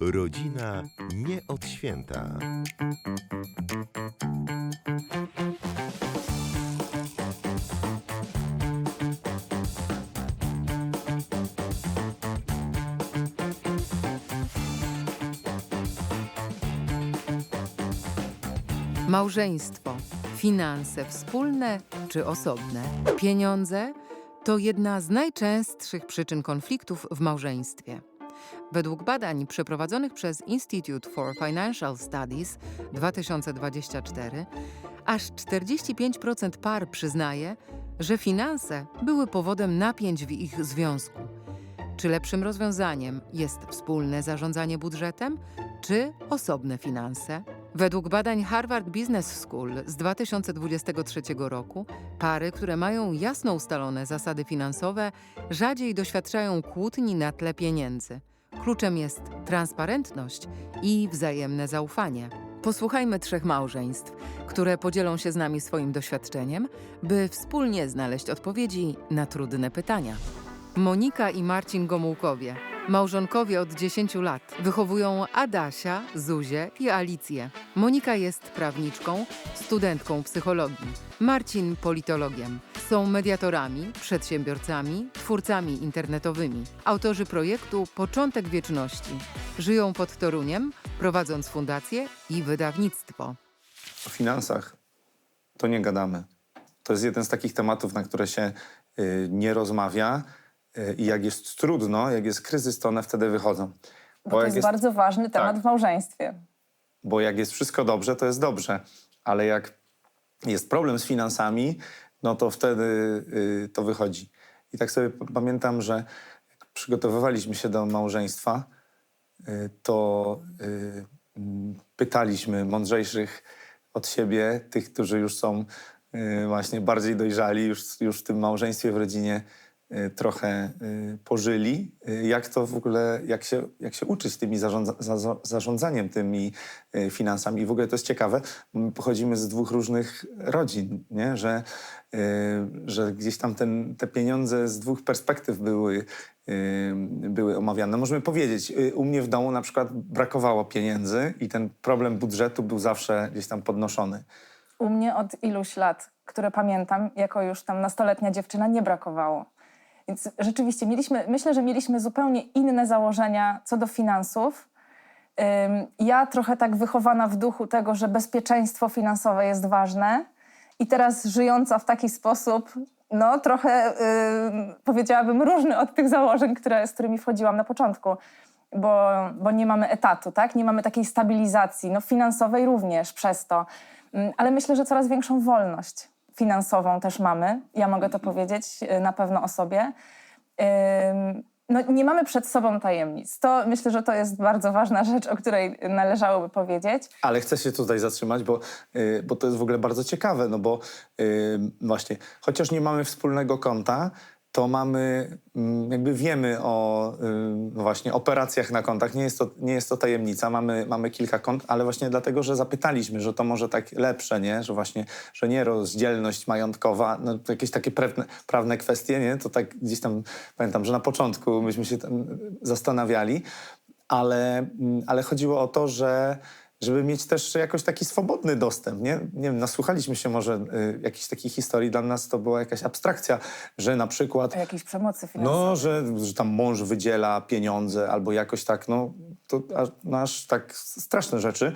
Rodzina nie od święta. Małżeństwo, finanse wspólne czy osobne, pieniądze to jedna z najczęstszych przyczyn konfliktów w małżeństwie. Według badań przeprowadzonych przez Institute for Financial Studies 2024, aż 45% par przyznaje, że finanse były powodem napięć w ich związku. Czy lepszym rozwiązaniem jest wspólne zarządzanie budżetem, czy osobne finanse? Według badań Harvard Business School z 2023 roku, pary, które mają jasno ustalone zasady finansowe, rzadziej doświadczają kłótni na tle pieniędzy. Kluczem jest transparentność i wzajemne zaufanie. Posłuchajmy trzech małżeństw, które podzielą się z nami swoim doświadczeniem, by wspólnie znaleźć odpowiedzi na trudne pytania. Monika i Marcin Gomułkowie, małżonkowie od 10 lat, wychowują Adasia, Zuzię i Alicję. Monika jest prawniczką, studentką psychologii, Marcin politologiem. Są mediatorami, przedsiębiorcami, twórcami internetowymi, autorzy projektu Początek Wieczności. Żyją pod Toruniem, prowadząc fundację i wydawnictwo. o finansach to nie gadamy. To jest jeden z takich tematów, na które się y, nie rozmawia i jak jest trudno, jak jest kryzys, to one wtedy wychodzą. Bo to jak jest, bardzo ważny temat Tak. w małżeństwie. bo jak jest wszystko dobrze, to jest dobrze, ale jak jest problem z finansami, no to wtedy y, to wychodzi. I tak sobie pamiętam, że jak przygotowywaliśmy się do małżeństwa, y, to y, mm, pytaliśmy mądrzejszych od siebie, tych, którzy już są y, właśnie bardziej dojrzali, już, już w tym małżeństwie, w rodzinie trochę y, pożyli, y, jak to w ogóle, jak się, jak się uczyć tymi zarządza, za, za- zarządzaniem tymi y, finansami. I w ogóle to jest ciekawe, pochodzimy z dwóch różnych rodzin, nie? Że, y, że gdzieś tam ten, te pieniądze z dwóch perspektyw były, y, były omawiane. Możemy powiedzieć, y, u mnie w domu na przykład brakowało pieniędzy i ten problem budżetu był zawsze gdzieś tam podnoszony. U mnie od iluś lat, które pamiętam, jako już tam nastoletnia dziewczyna, nie brakowało. Więc rzeczywiście mieliśmy, myślę, że mieliśmy zupełnie inne założenia co do finansów. Ja trochę tak wychowana w duchu tego, że bezpieczeństwo finansowe jest ważne i teraz żyjąca w taki sposób, no trochę ym, powiedziałabym różny od tych założeń, które, z którymi wchodziłam na początku, bo, bo nie mamy etatu, tak? Nie mamy takiej stabilizacji, no finansowej również przez to. Ale myślę, że coraz większą wolność finansową też mamy. Ja mogę to powiedzieć y, na pewno o sobie. No, nie mamy przed sobą tajemnic. To myślę, że to jest bardzo ważna rzecz, o której należałoby powiedzieć. Ale chcę się tutaj zatrzymać, bo, y, bo to jest w ogóle bardzo ciekawe, no bo właśnie, chociaż nie mamy wspólnego konta, to mamy, mm, jakby wiemy o y, no właśnie operacjach na kontach. Nie jest to, nie jest to tajemnica, mamy, mamy kilka kont, ale właśnie dlatego, że zapytaliśmy, że to może tak lepsze, nie? Że właśnie, że nie rozdzielność majątkowa, no jakieś takie prawne, prawne kwestie, nie? To tak gdzieś tam, pamiętam, że na początku myśmy się zastanawiali, ale, mm, ale chodziło o to, że żeby mieć też jakoś taki swobodny dostęp, nie? Nie wiem, nasłuchaliśmy się może y, jakichś takich historii, dla nas to była jakaś abstrakcja, że na przykład O jakiejś przemocy finansowej. no, że, że tam mąż wydziela pieniądze albo jakoś tak, no to aż, no, aż tak straszne rzeczy.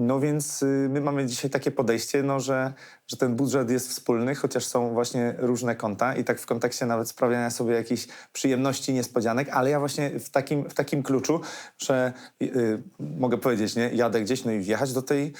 No więc y, my mamy dzisiaj takie podejście, no, że, że ten budżet jest wspólny, chociaż są właśnie różne konta i tak w kontekście nawet sprawiania sobie jakichś przyjemności, niespodzianek, ale ja właśnie w takim, w takim kluczu, że y, mogę powiedzieć, nie, jadę gdzieś, no i wjechać do tej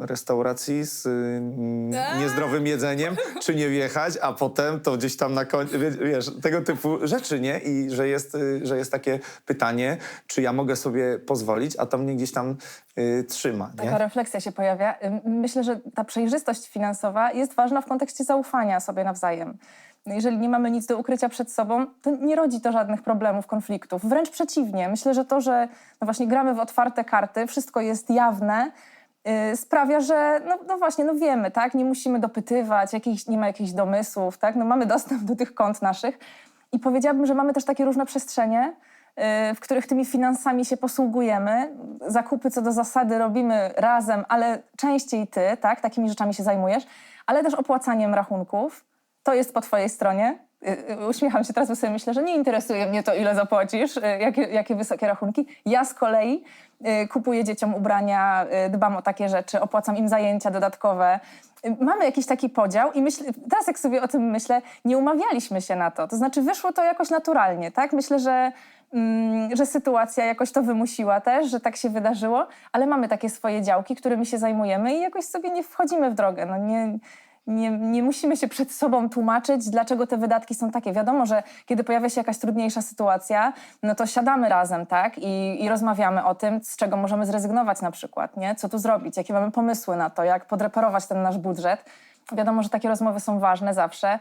restauracji z y, mm, niezdrowym jedzeniem, czy nie wjechać, a potem to gdzieś tam na końcu, wie- wiesz, tego typu rzeczy, nie? I że jest, y, że jest takie pytanie, czy ja mogę sobie pozwolić, a to mnie gdzieś tam y, trzyma, Taka nie? refleksja się pojawia. Myślę, że ta przejrzystość finansowa jest ważna w kontekście zaufania sobie nawzajem. No Jeżeli nie mamy nic do ukrycia przed sobą, to nie rodzi to żadnych problemów, konfliktów. Wręcz przeciwnie. Myślę, że to, że no właśnie gramy w otwarte karty, wszystko jest jawne, sprawia, że no, no właśnie, no wiemy, tak? Nie musimy dopytywać, jakichś, nie ma jakichś domysłów, tak? No mamy dostęp do tych kont naszych. I powiedziałabym, że mamy też takie różne przestrzenie, y, w których tymi finansami się posługujemy. Zakupy co do zasady robimy razem, ale częściej ty, tak, takimi rzeczami się zajmujesz, ale też opłacaniem rachunków. To jest po twojej stronie. Y, y, Uśmiecham się teraz, bo sobie myślę, że nie interesuje mnie to, ile zapłacisz, y, jakie, jakie wysokie rachunki. Ja z kolei y, kupuję dzieciom ubrania, y, dbam o takie rzeczy, opłacam im zajęcia dodatkowe. Y, Mamy jakiś taki podział i myślę, teraz jak sobie o tym myślę, nie umawialiśmy się na to. To znaczy wyszło to jakoś naturalnie, tak? Myślę, że, mm, że sytuacja jakoś to wymusiła też, że tak się wydarzyło, ale mamy takie swoje działki, którymi się zajmujemy i jakoś sobie nie wchodzimy w drogę. No nie, nie, nie musimy się przed sobą tłumaczyć, dlaczego te wydatki są takie. Wiadomo, że kiedy pojawia się jakaś trudniejsza sytuacja, no to siadamy razem, tak? I, i rozmawiamy o tym, z czego możemy zrezygnować na przykład, nie? Co tu zrobić, jakie mamy pomysły na to, jak podreperować ten nasz budżet. Wiadomo, że takie rozmowy są ważne zawsze.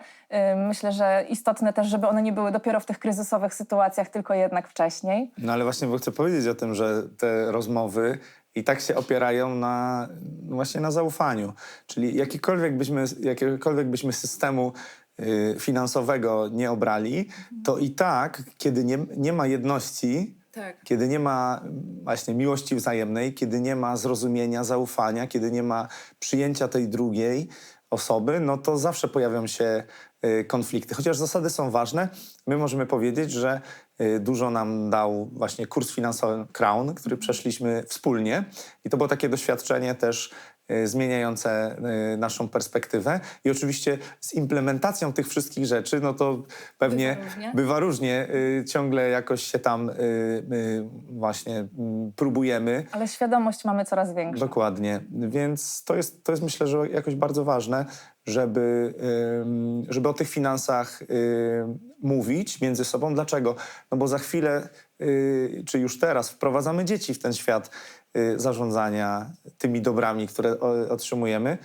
Myślę, że istotne też, żeby one nie były dopiero w tych kryzysowych sytuacjach, tylko jednak wcześniej. No ale właśnie bo chcę powiedzieć o tym, że te rozmowy i tak się opierają na właśnie na zaufaniu. Czyli jakikolwiek byśmy, jakiegokolwiek byśmy systemu y, finansowego nie obrali, to i tak, kiedy nie, nie ma jedności, kiedy nie ma właśnie miłości wzajemnej, kiedy nie ma zrozumienia, zaufania, kiedy nie ma przyjęcia tej drugiej osoby, no to zawsze pojawią się y, konflikty. Chociaż zasady są ważne, my możemy powiedzieć, że y, dużo nam dał właśnie kurs finansowy Crown, który przeszliśmy wspólnie i to było takie doświadczenie też zmieniające y, naszą perspektywę i oczywiście z implementacją tych wszystkich rzeczy, no to pewnie Bywa różnie. bywa różnie, y, ciągle jakoś się tam właśnie próbujemy. Ale świadomość mamy coraz większą. Dokładnie. Więc to jest, to jest myślę, że jakoś bardzo ważne, żeby, żeby o tych finansach mówić między sobą. Dlaczego? No bo za chwilę, czy już teraz, wprowadzamy dzieci w ten świat zarządzania tymi dobrami, które otrzymujemy.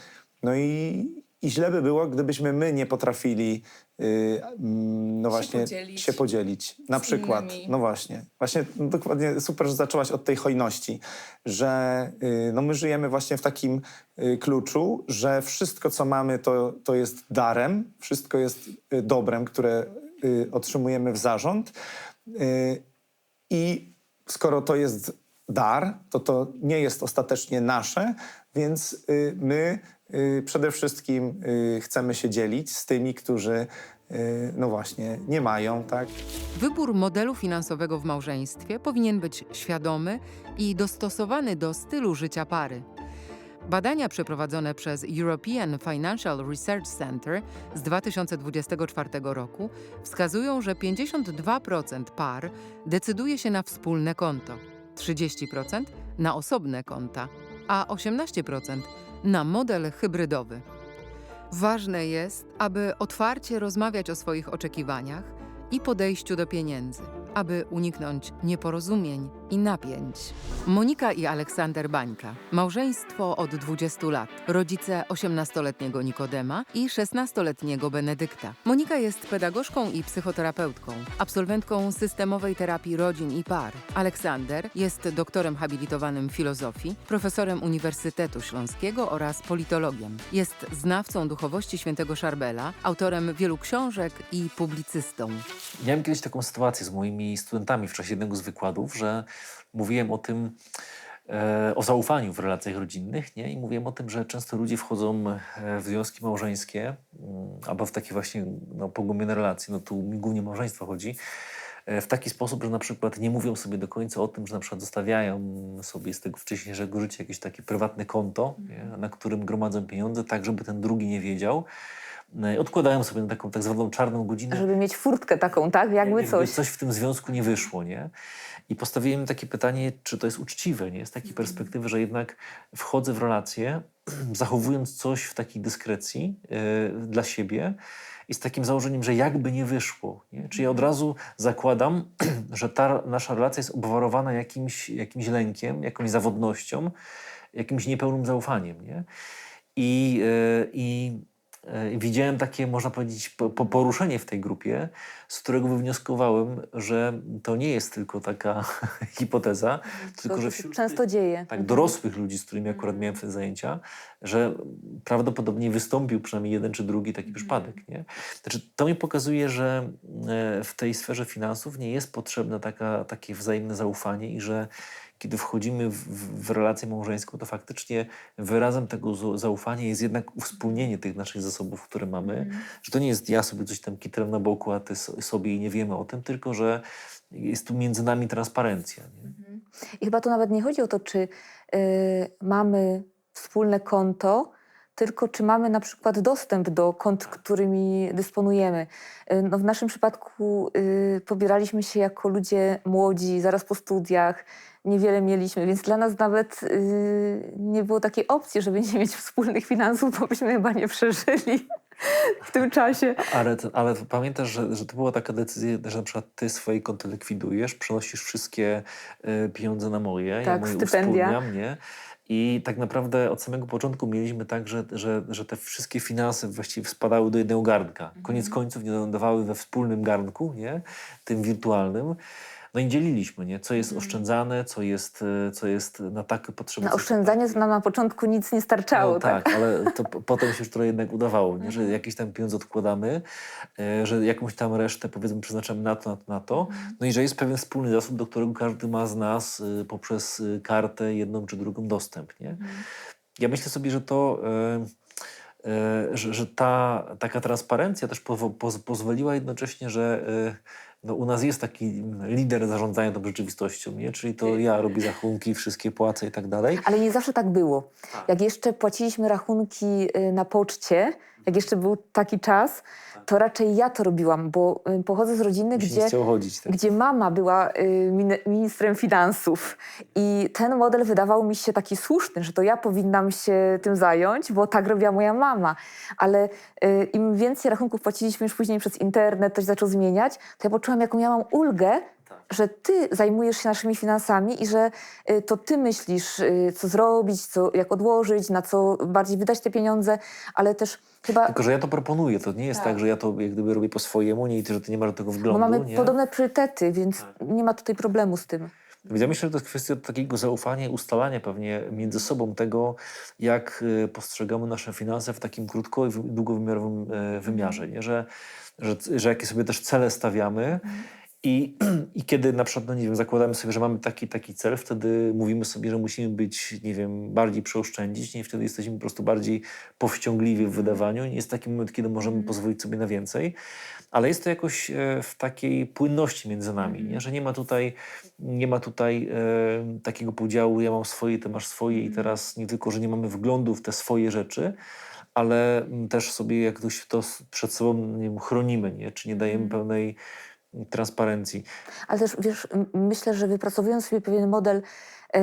No i, i źle by było, gdybyśmy my nie potrafili y, mm, no właśnie podzielić się podzielić. Na przykład. innymi. No właśnie. Właśnie no dokładnie super, że zaczęłaś od tej hojności, że y, no my żyjemy właśnie w takim y, kluczu, że wszystko, co mamy, to, to jest darem, wszystko jest y, dobrem, które y, otrzymujemy w zarząd. Y, I skoro to jest dar, to to nie jest ostatecznie nasze, więc y, my y, przede wszystkim y, chcemy się dzielić z tymi, którzy no właśnie nie mają, tak? Wybór modelu finansowego w małżeństwie powinien być świadomy i dostosowany do stylu życia pary. Badania przeprowadzone przez European Financial Research Center z 2024 roku wskazują, że 52% par decyduje się na wspólne konto, 30% na osobne konta, a 18% na model hybrydowy. Ważne jest, aby otwarcie rozmawiać o swoich oczekiwaniach i podejściu do pieniędzy, aby uniknąć nieporozumień i napięć. Monika i Aleksander Bańka, małżeństwo od 20 lat, rodzice 18-letniego Nikodema i 16-letniego Benedykta. Monika jest pedagogzką i psychoterapeutką, absolwentką systemowej terapii rodzin i par. Aleksander jest doktorem habilitowanym filozofii, profesorem Uniwersytetu Śląskiego oraz politologiem. Jest znawcą duchowości świętego Szarbela, autorem wielu książek i publicystą. Miałem kiedyś taką sytuację z moimi studentami w czasie jednego z wykładów, że mówiłem o tym, e, o zaufaniu w relacjach rodzinnych nie? i mówiłem o tym, że często ludzie wchodzą e, w związki małżeńskie mm, albo w takie właśnie no, pogłębione relacje, no tu mi głównie małżeństwo chodzi, e, w taki sposób, że na przykład nie mówią sobie do końca o tym, że na przykład zostawiają sobie z tego wcześniejszego życia jakieś takie prywatne konto, nie? na którym gromadzą pieniądze, tak żeby ten drugi nie wiedział. No Odkładają sobie na taką tak zwaną czarną godzinę Żeby mieć furtkę taką, tak? Jakby coś. coś w tym związku nie wyszło, nie? I postawiłem takie pytanie, czy to jest uczciwe, nie? Z takiej Mhm. perspektywy, że jednak wchodzę w relację, zachowując coś w takiej dyskrecji yy, dla siebie i z takim założeniem, że jakby nie wyszło, nie? Czy ja Mhm. od razu zakładam, że ta nasza relacja jest obwarowana jakimś, jakimś lękiem, jakąś zawodnością, jakimś niepełnym zaufaniem, nie? I, yy, i widziałem takie, można powiedzieć, po, po poruszenie w tej grupie, z którego wywnioskowałem, że to nie jest tylko taka hipoteza, tylko to że się wśród często dzieje. tak, dorosłych ludzi, z którymi akurat miałem te zajęcia, że prawdopodobnie wystąpił przynajmniej jeden czy drugi taki przypadek. Nie? Znaczy, to mi pokazuje, że e, w tej sferze finansów nie jest potrzebne taka, takie wzajemne zaufanie i że kiedy wchodzimy w, w, w relację małżeńską, to faktycznie wyrazem tego zaufania jest jednak uwspólnienie tych naszych zasobów, które mamy. Że to nie jest ja sobie coś tam kitrem na boku, a ty so, sobie i nie wiemy o tym, tylko że jest tu między nami transparencja. Nie? I chyba to nawet nie chodzi o to, czy y, mamy wspólne konto, tylko czy mamy na przykład dostęp do kont, którymi dysponujemy. Y, no w naszym przypadku y, pobieraliśmy się jako ludzie młodzi, zaraz po studiach, niewiele mieliśmy, więc dla nas nawet y, nie było takiej opcji, żeby nie mieć wspólnych finansów, bo byśmy chyba nie przeżyli w tym czasie. Ale, ale pamiętasz, że, że to była taka decyzja, że na przykład ty swoje konto likwidujesz, przenosisz wszystkie y, pieniądze na moje, ja Tak, moje stypendia. nie? I tak naprawdę od samego początku mieliśmy tak, że, że, że te wszystkie finanse właściwie spadały do jednego garnka. Koniec Mhm. końców nie lądowały we wspólnym garnku, nie? tym wirtualnym. No i dzieliliśmy, nie? co jest oszczędzane, co jest, y, co jest na takie potrzeby. Na oszczędzanie nam na początku nic nie starczało. no, tak? tak, ale to potem się już to jednak udawało, nie? że Mhm. jakieś tam pieniądze odkładamy, e, że jakąś tam resztę powiedzmy przeznaczamy na to, na to, na to. Mhm. No i że jest pewien wspólny zasób, do którego każdy ma z nas y, poprzez kartę jedną czy drugą dostęp. Nie? Mhm. Ja myślę sobie, że to, e, e, że, że ta taka transparencja też pozwoliła jednocześnie, że e, no, u nas jest taki lider zarządzania tą rzeczywistością, nie? czyli to ja robię rachunki, wszystkie płacę i tak dalej. Ale nie zawsze tak było. Jak jeszcze płaciliśmy rachunki y, na poczcie, jak jeszcze był taki czas, to raczej ja to robiłam, bo y, pochodzę z rodziny, gdzie, chodzić. Tak? gdzie mama była y, mini- ministrem finansów. I ten model wydawał mi się taki słuszny, że to ja powinnam się tym zająć, bo tak robiła moja mama. Ale y, im więcej rachunków płaciliśmy już później przez internet, to się zaczął zmieniać, to ja poczułam, jaką ja mam ulgę, że ty zajmujesz się naszymi finansami i że y, to ty myślisz, y, co zrobić, co, jak odłożyć, na co bardziej wydać te pieniądze, ale też chyba, Tylko, że ja to proponuję. To nie jest tak, Tak. że ja to jak gdyby robię po swojemu, nie, i ty, że ty nie masz do tego bo wglądu. mamy nie? podobne priorytety, więc nie ma tutaj problemu z tym. Więc ja myślę, że to jest kwestia takiego zaufania i ustalania pewnie między sobą tego, jak y, postrzegamy nasze finanse w takim krótko i długowymiarowym wymiarze. Nie? Że, że, że jakie sobie też cele stawiamy. I, I kiedy na przykład, no nie wiem, zakładamy sobie, że mamy taki taki cel, wtedy mówimy sobie, że musimy być, nie wiem, bardziej przeoszczędzić, nie? Wtedy jesteśmy po prostu bardziej powściągliwi w wydawaniu. Nie jest taki moment, kiedy możemy pozwolić sobie na więcej. Ale jest to jakoś e, w takiej płynności między nami, nie? że nie ma tutaj, nie ma tutaj e, takiego podziału, ja mam swoje, ty masz swoje i teraz nie tylko, że nie mamy wglądu w te swoje rzeczy, ale mm, też sobie jakoś to przed sobą nie wiem, chronimy, nie? czy nie dajemy pełnej mm, transparencji. Ale też, wiesz, myślę, że wypracowując sobie pewien model, e,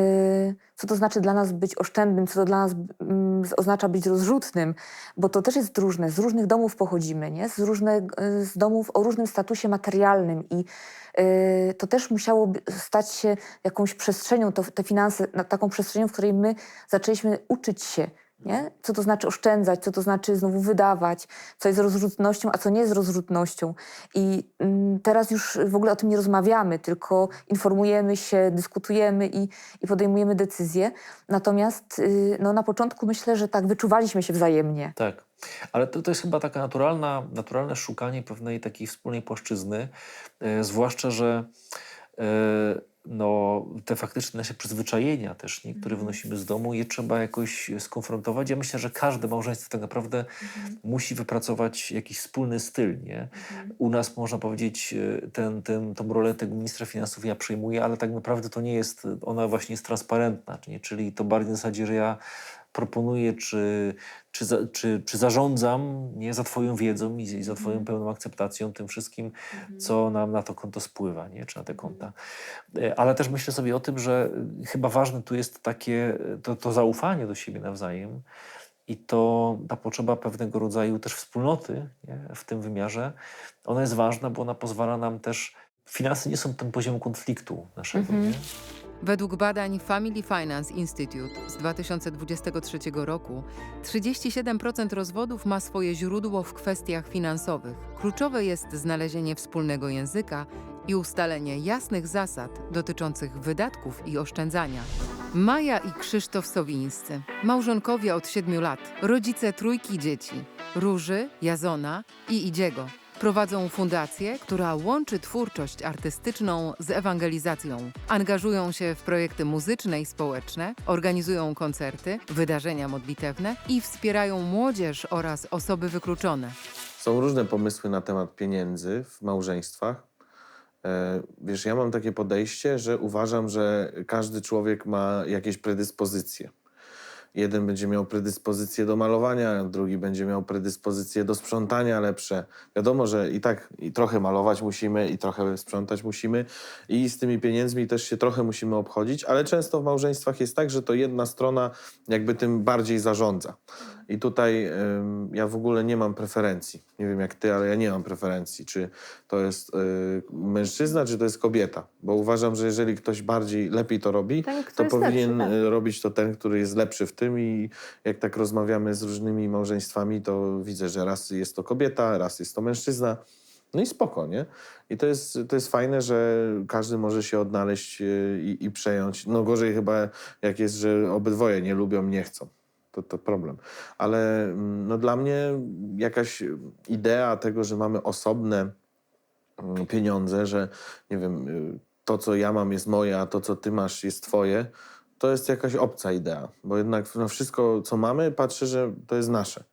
co to znaczy dla nas być oszczędnym, co to dla nas mm, oznacza być rozrzutnym, bo to też jest różne. Z różnych domów pochodzimy, nie? Z, różne, e, z domów o różnym statusie materialnym i e, to też musiało stać się jakąś przestrzenią, to, te finanse, na taką przestrzenią, w której my zaczęliśmy uczyć się, nie? Co to znaczy oszczędzać, co to znaczy znowu wydawać, co jest rozrzutnością, a co nie jest rozrzutnością. I mm, teraz już w ogóle o tym nie rozmawiamy, tylko informujemy się, dyskutujemy i, i podejmujemy decyzje. Natomiast y, no, na początku myślę, że tak wyczuwaliśmy się wzajemnie. Tak. Ale to, to jest chyba taka naturalna, naturalne szukanie pewnej takiej wspólnej płaszczyzny, e, zwłaszcza, że e, no, te faktyczne nasze przyzwyczajenia też, nie, które wynosimy z domu, je trzeba jakoś skonfrontować. Ja myślę, że każde małżeństwo tak naprawdę musi wypracować jakiś wspólny styl. Nie? U nas można powiedzieć, e, ten, ten, tą rolę tego ministra finansów ja przejmuję, ale tak naprawdę to nie jest, ona właśnie jest transparentna, nie? czyli to bardziej na zasadzie, że ja proponuję, czy, czy, za, czy, czy zarządzam nie, za Twoją wiedzą i, i za Twoją pełną akceptacją tym wszystkim, co nam na to konto spływa, nie, czy na te konta. E, Ale też myślę sobie o tym, że y, chyba ważne tu jest takie to, to zaufanie do siebie nawzajem i to ta potrzeba pewnego rodzaju też wspólnoty nie, w tym wymiarze. Ona jest ważna, bo ona pozwala nam też. Finanse nie są tym poziomem konfliktu naszego. Nie? Według badań Family Finance Institute z 2023 roku 37% rozwodów ma swoje źródło w kwestiach finansowych. Kluczowe jest znalezienie wspólnego języka i ustalenie jasnych zasad dotyczących wydatków i oszczędzania. Maja i Krzysztof Sowińscy, małżonkowie od 7 lat, rodzice trójki dzieci, Róży, Jazona i Idziego. Prowadzą fundację, która łączy twórczość artystyczną z ewangelizacją. Angażują się w projekty muzyczne i społeczne, organizują koncerty, wydarzenia modlitewne i wspierają młodzież oraz osoby wykluczone. Są różne pomysły na temat pieniędzy w małżeństwach. E, Wiesz, ja mam takie podejście, że uważam, że każdy człowiek ma jakieś predyspozycje. Jeden będzie miał predyspozycję do malowania, drugi będzie miał predyspozycję do sprzątania lepsze. Wiadomo, że i tak i trochę malować musimy, i trochę sprzątać musimy, i z tymi pieniędzmi też się trochę musimy obchodzić, ale często w małżeństwach jest tak, że to jedna strona jakby tym bardziej zarządza. I tutaj ym, ja w ogóle nie mam preferencji. Nie wiem jak ty, ale ja nie mam preferencji, czy to jest y, mężczyzna, czy to jest kobieta. Bo uważam, że jeżeli ktoś bardziej, lepiej to robi, Ten, to powinien lepszy, tak. y, robić to ten, który jest lepszy w tym. I jak tak rozmawiamy z różnymi małżeństwami, to widzę, że raz jest to kobieta, raz jest to mężczyzna. No i spoko, nie? I to jest, to jest fajne, że każdy może się odnaleźć y, i, i przejąć. No gorzej chyba jak jest, że obydwoje nie lubią, nie chcą. To, to problem. Ale mm, no, dla mnie jakaś idea tego, że mamy osobne mm, pieniądze, że nie wiem, y, to co ja mam jest moje, a to co ty masz jest twoje, to jest jakaś obca idea. Bo jednak na wszystko, co mamy, patrzę, że to jest nasze.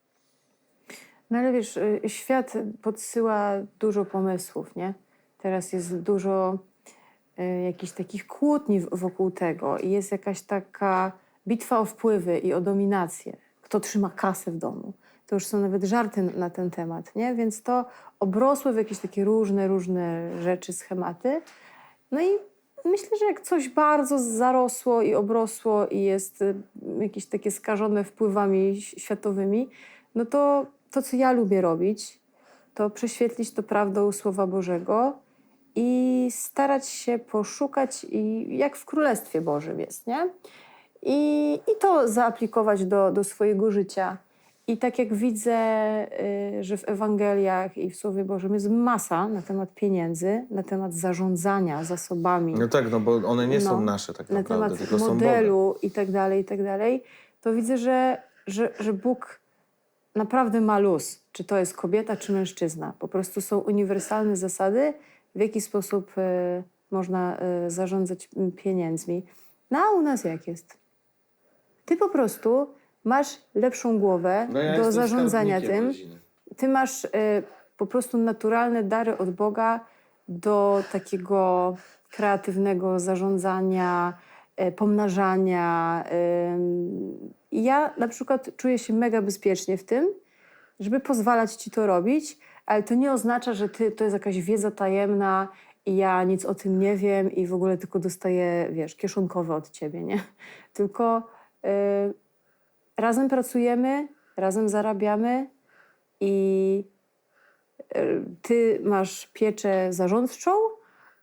No ale wiesz, y, świat podsyła dużo pomysłów, nie? Teraz jest dużo y, jakichś takich kłótni wokół tego i jest jakaś taka bitwa o wpływy i o dominację. Kto trzyma kasę w domu. To już są nawet żarty na ten temat, nie? Więc to obrosło w jakieś takie różne, różne rzeczy, schematy. No i myślę, że jak coś bardzo zarosło i obrosło i jest y, jakieś takie skażone wpływami światowymi, no to to, co ja lubię robić, to prześwietlić to prawdą Słowa Bożego i starać się poszukać, i jak w Królestwie Bożym jest, nie? I, i to zaaplikować do, do swojego życia. I tak jak widzę, y, że w Ewangeliach i w Słowie Bożym jest masa na temat pieniędzy, na temat zarządzania zasobami, No tak, no bo one nie są No, nasze tak na naprawdę, temat tylko są modelu i tak dalej, i tak dalej, to widzę, że, że, że Bóg naprawdę ma luz, czy to jest kobieta, czy mężczyzna. Po prostu są uniwersalne zasady, w jaki sposób e, można e, zarządzać m, pieniędzmi. No a u nas jak jest? Ty po prostu masz lepszą głowę No ja do zarządzania tym rodziny. ty masz y, po prostu naturalne dary od Boga do takiego kreatywnego zarządzania, y, pomnażania. I ja na przykład czuję się mega bezpiecznie w tym, żeby pozwalać ci to robić, ale to nie oznacza, że ty, to jest jakaś wiedza tajemna i ja nic o tym nie wiem i w ogóle tylko dostaję, wiesz, kieszonkowe od ciebie, nie? Tylko y, razem pracujemy, razem zarabiamy i y, ty masz pieczę zarządczą,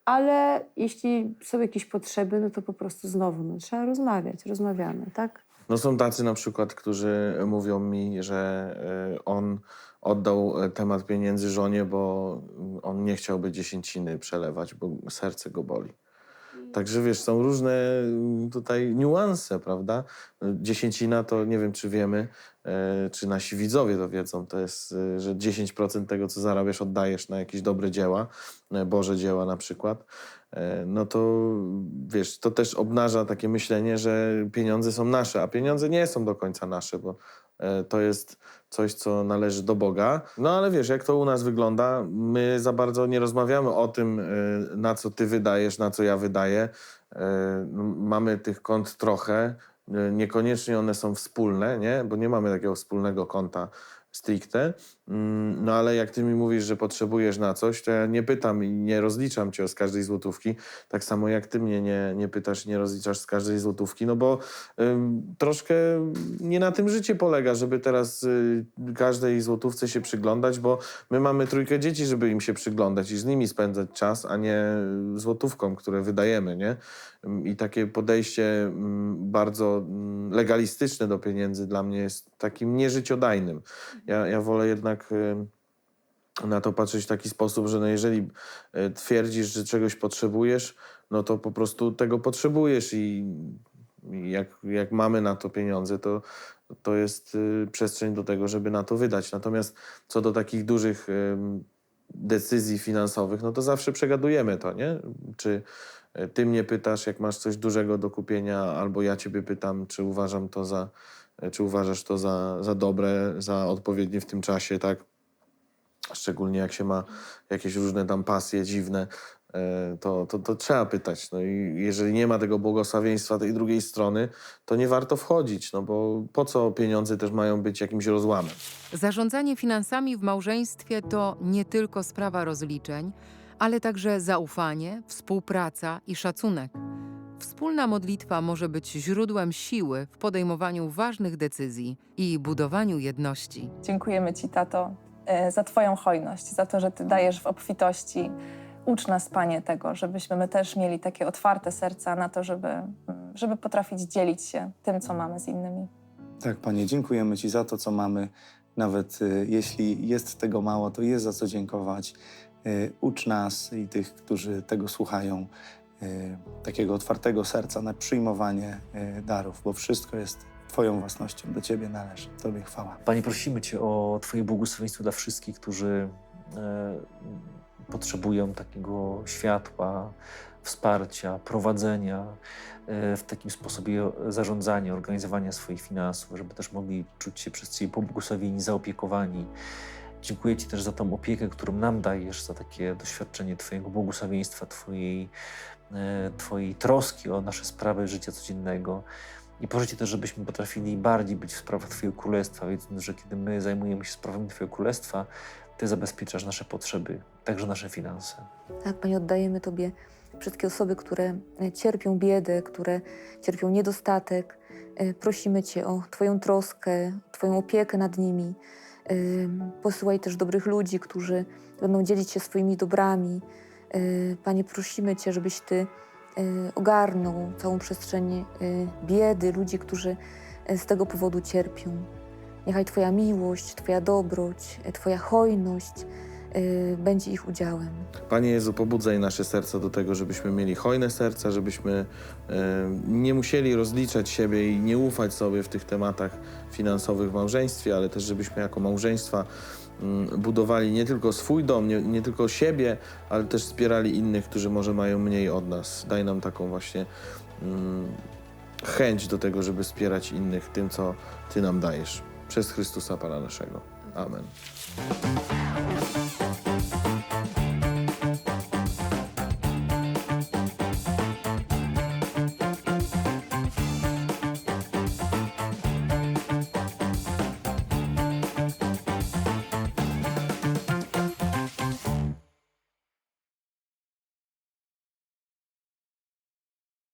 ale jeśli są jakieś potrzeby, no to po prostu znowu no, trzeba rozmawiać, rozmawiamy, tak? No są tacy na przykład, którzy mówią mi, że y, on oddał e, temat pieniędzy żonie, bo on nie chciałby dziesięciny przelewać, bo serce go boli. Także wiesz, są różne y, tutaj niuanse, prawda? Dziesięcina to nie wiem, czy wiemy, e, czy nasi widzowie to wiedzą, to jest, y, że 10% tego, co zarabiasz, oddajesz na jakieś dobre dzieła, e, Boże dzieła na przykład. E, No to wiesz, to też obnaża takie myślenie, że pieniądze są nasze, a pieniądze nie są do końca nasze, bo e, to jest coś, co należy do Boga. No ale wiesz, jak to u nas wygląda, my za bardzo nie rozmawiamy o tym, e, na co ty wydajesz, na co ja wydaję. E, no, Mamy tych kont trochę, e, niekoniecznie one są wspólne, nie? bo nie mamy takiego wspólnego konta stricte. Mm, No ale jak ty mi mówisz, że potrzebujesz na coś, to ja nie pytam i nie rozliczam cię z każdej złotówki. Tak samo jak ty mnie nie, nie pytasz i nie rozliczasz z każdej złotówki, no bo ym, troszkę nie na tym życie polega, żeby teraz y, każdej złotówce się przyglądać, bo my mamy trójkę dzieci, żeby im się przyglądać i z nimi spędzać czas, a nie złotówką, które wydajemy, nie? I takie podejście bardzo legalistyczne do pieniędzy dla mnie jest takim nieżyciodajnym. Ja, ja wolę jednak ym, na to patrzeć w taki sposób, że no jeżeli y, twierdzisz, że czegoś potrzebujesz, no to po prostu tego potrzebujesz i jak, jak mamy na to pieniądze, to, to jest y, przestrzeń do tego, żeby na to wydać. Natomiast co do takich dużych decyzji finansowych, no to zawsze przegadujemy to, nie? Czy y, ty mnie pytasz, jak masz coś dużego do kupienia, albo ja ciebie pytam, czy uważam to za, y, czy uważasz to za, za dobre, za odpowiednie w tym czasie, tak? Szczególnie jak się ma jakieś różne tam pasje dziwne, e, to, to, to trzeba pytać. No i jeżeli nie ma tego błogosławieństwa tej drugiej strony, to nie warto wchodzić, no bo po co pieniądze też mają być jakimś rozłamem? Zarządzanie finansami w małżeństwie to nie tylko sprawa rozliczeń, ale także zaufanie, współpraca i szacunek. Wspólna modlitwa może być źródłem siły w podejmowaniu ważnych decyzji i budowaniu jedności. Dziękujemy Ci, tato, e, za Twoją hojność, za to, że Ty dajesz w obfitości. Ucz nas, Panie, tego, żebyśmy my też mieli takie otwarte serca na to, żeby, mm, żeby potrafić dzielić się tym, co mamy z innymi. Tak, Panie, dziękujemy Ci za to, co mamy. Nawet y, jeśli jest tego mało, to jest za co dziękować. Y, ucz nas i tych, którzy tego słuchają, takiego otwartego serca na przyjmowanie y, darów, bo wszystko jest Twoją własnością, do Ciebie należy. Tobie chwała. Panie, prosimy Cię o Twoje błogosławieństwo dla wszystkich, którzy e, potrzebują takiego światła, wsparcia, prowadzenia e, w takim sposobie zarządzania, organizowania swoich finansów, żeby też mogli czuć się przez Ciebie pobłogosławieni, zaopiekowani. Dziękuję Ci też za tą opiekę, którą nam dajesz, za takie doświadczenie Twojego błogosławieństwa, Twojej, e, twojej troski o nasze sprawy życia codziennego. I proszę Cię też, żebyśmy potrafili bardziej być w sprawach Twojego Królestwa, wiedząc, że kiedy my zajmujemy się sprawami Twojego Królestwa, Ty zabezpieczasz nasze potrzeby, także nasze finanse. Tak, Panie, oddajemy Tobie wszystkie osoby, które e, cierpią biedę, które cierpią niedostatek. E, Prosimy Cię o Twoją troskę, Twoją opiekę nad nimi. E, Posyłaj też dobrych ludzi, którzy będą dzielić się swoimi dobrami. E, Panie, prosimy Cię, żebyś Ty e, ogarnął całą przestrzeń e, biedy, ludzi, którzy z tego powodu cierpią. Niechaj Twoja miłość, Twoja dobroć, Twoja hojność będzie ich udziałem. Panie Jezu, pobudzaj nasze serca do tego, żebyśmy mieli hojne serca, żebyśmy nie musieli rozliczać siebie i nie ufać sobie w tych tematach finansowych w małżeństwie, ale też żebyśmy jako małżeństwa budowali nie tylko swój dom, nie, nie tylko siebie, ale też wspierali innych, którzy może mają mniej od nas. Daj nam taką właśnie mm, chęć do tego, żeby wspierać innych tym, co Ty nam dajesz. Przez Chrystusa Pana naszego. Amen.